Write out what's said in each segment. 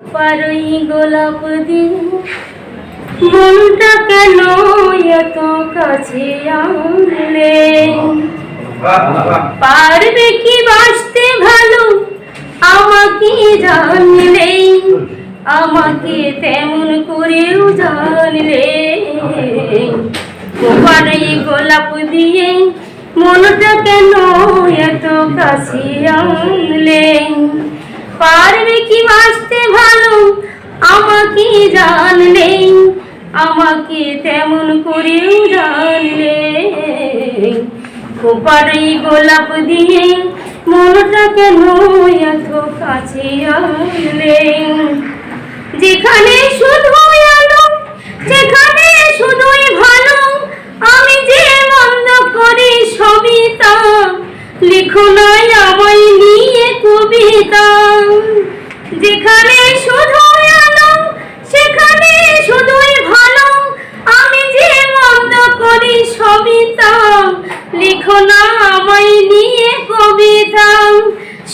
পারই গোলাপ দিয়ে মনটা কেন এত কাছে আনলে? পারবে কি বাঁচতে ভালো? আমাকে জানলে। আমাকে তেমন করেও জানলে। পারই গোলাপ দিয়ে মনটা কেন এত কাছে আনলে? পারবে কি বাঁচতে ভালো? আমাকে জানলে, আমাকে তেমন করেও জানলে। কোপারি গোলাপ দিয়ে মনটা কেন এত কাছে আনলে? যেখানে শুধু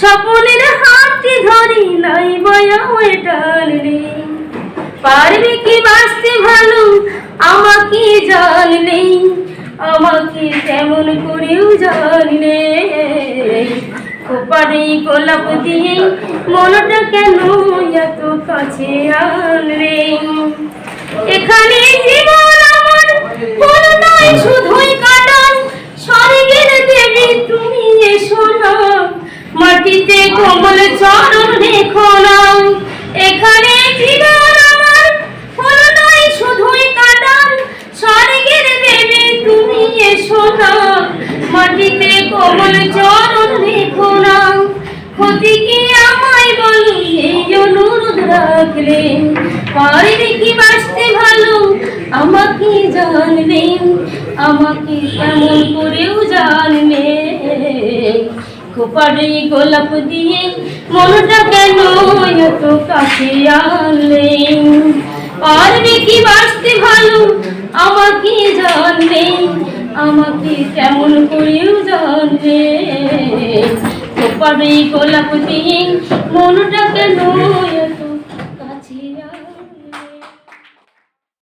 স্বপনের হাতটি ধরি নাই বয়া টানলে। পারবে কি বাঁচতে ভালো? আমাকে জানলে। আমাকে তেমন করেও জানলে। খোপারে গোলাপ দিয়ে মনটা কেন এত কাছে আনলে? এখানে জীবন আমার কোন মাটিতে কোমল চরণ রেখো না এখানে জীবন আমার কোন নয় শুধুই কাটান স্বর্গের দেবী, তুমি এসো না মাটিতে কোমল চরণ রেখো না ক্ষতি কি আমায় বলি, এই অনুরোধ রাখলে? পারবে কি বাঁচতে ভালো? আমাকে জানলে আমাকে কেমন করেও জানলে খোপারে গোলাপ দিয়ে মনটা কেন এত কাছে আনলে? কি বাঁচতে ভালো? আমাকে জানলে, আমাকে কেমন করেও জানলে? খোপারে গোলাপ দিয়ে মনটা কেন